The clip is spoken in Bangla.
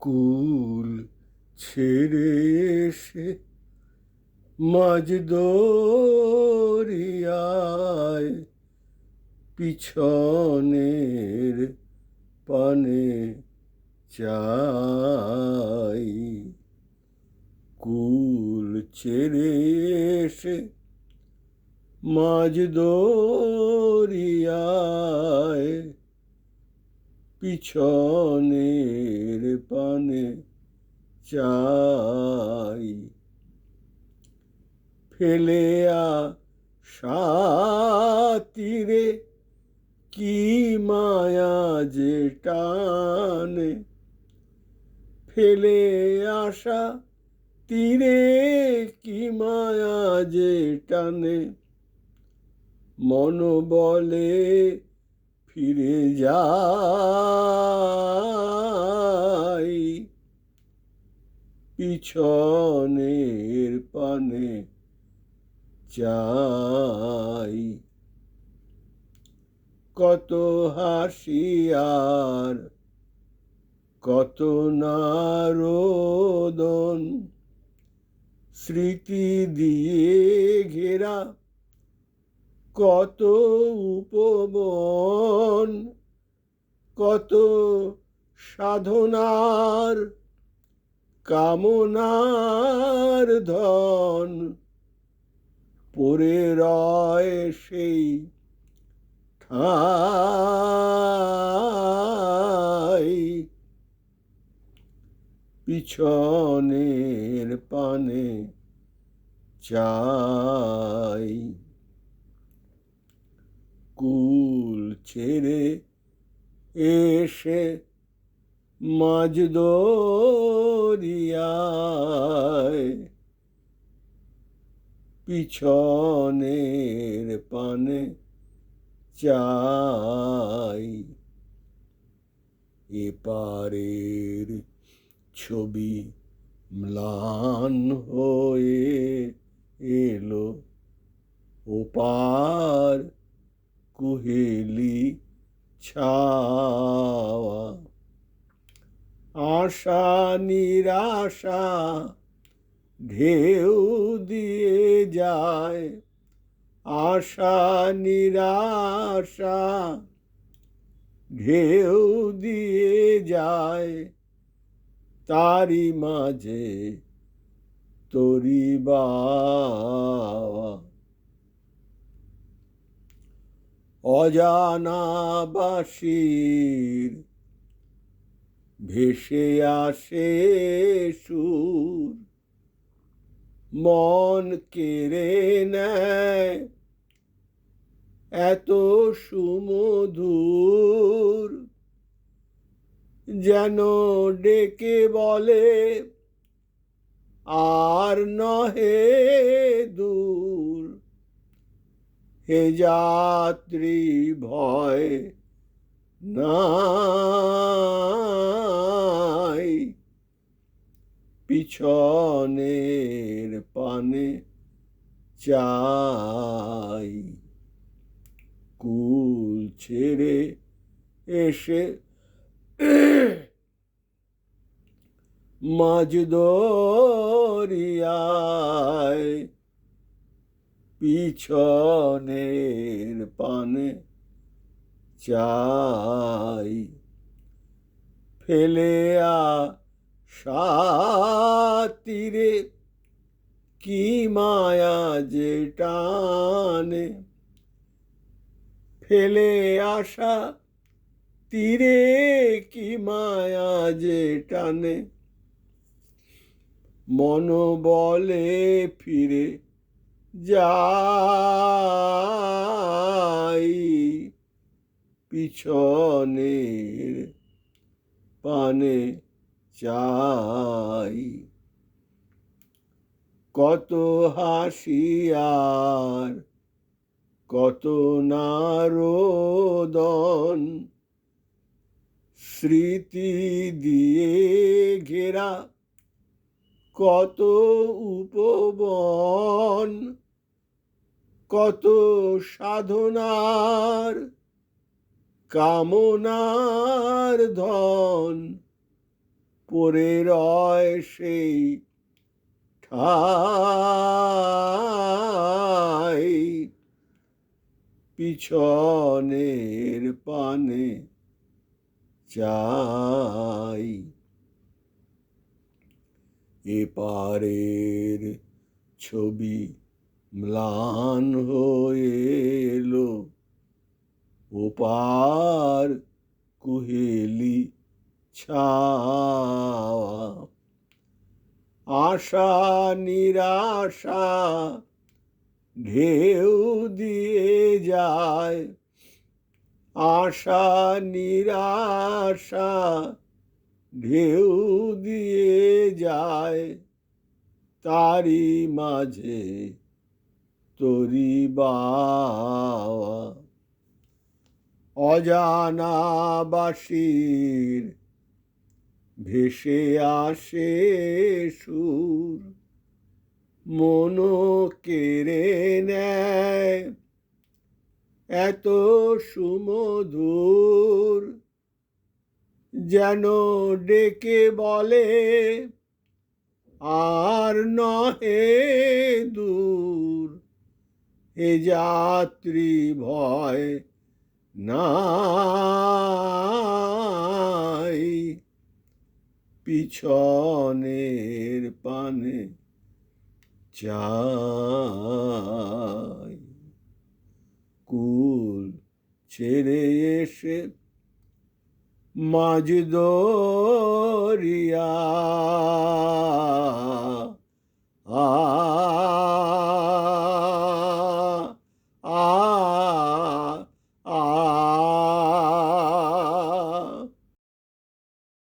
কুল ছেড়ে এসে মাঝ দরিয়ায় পিছনের পানে চাই। কুল ছেড়ে এসে মাঝ দরিয়ায় পিছনের পানে চাই। ফেলে সাতিরে কি মায়া যে টানে? ফেলে আসা তীরে কি মায়া যে টানে? মন বলে ফিরে যাই। পিছনের পানে চাই কত হাসিয়ার কত নারদন স্মৃতি দিয়ে ঘেরা কত উপবন কত সাধনার কামনার ধন। পরে রয় সেই ঠাই। পিছনের পানে চাই। কুল ছেড়ে এসে মাঝ দরিয়ায় পিছনের পানে চাই। এপারের ছবি ম্লান হয়ে এলো। ওপার কুহেলি ছাওয়া। আশা, নিরাশা ঢেউ দিয়ে যায়। আশা, নিরাশা ঢেউ দিয়ে যায়। তারি মাঝে তরি বাওয়া অজানাবাসীর ভেসে আসে সুর। মন কেড়ে নেয় এত সুমধুর, যেন ডেকে বলে, আর নহে দূর। হে যাত্রী ভয় নাই। পিছনের পানে চাই কুল ছেড়ে এসে মাঝ দরিয়ায় পিছনের পানে চাই ফেলে সাতিরে কি মায়া যে টানে? ফেলে আসা তীরে কি মায়া যে টানে? মন বলে ফিরে যাই পিছনের পানে চাই। কত হাসিয়ার কত নারদন স্মৃতি দিয়ে ঘেরা কত উপবন কত সাধনার কামনার ধন পরে রয় সেই ঠাই। পিছনের পানে চাই এপারের ছবি ম্লান হয়ে এলো ওপার কুহেলি ছাওয়া। আশা, নিরাশা ঢেউ দিয়ে যায়, আশা, নিরাশা ঢেউ দিয়ে যায় তারি মাঝে তরি বাওয়া ভেসে আসে সুর, মন কেড়ে নেয় এত সুমধুর। যেন ডেকে বলে, আর নহে দূর। এ যাত্রী ভয় নাই। পিছনের পানে চাই। কুল ছেড়ে এসে মাঝ দরিয়া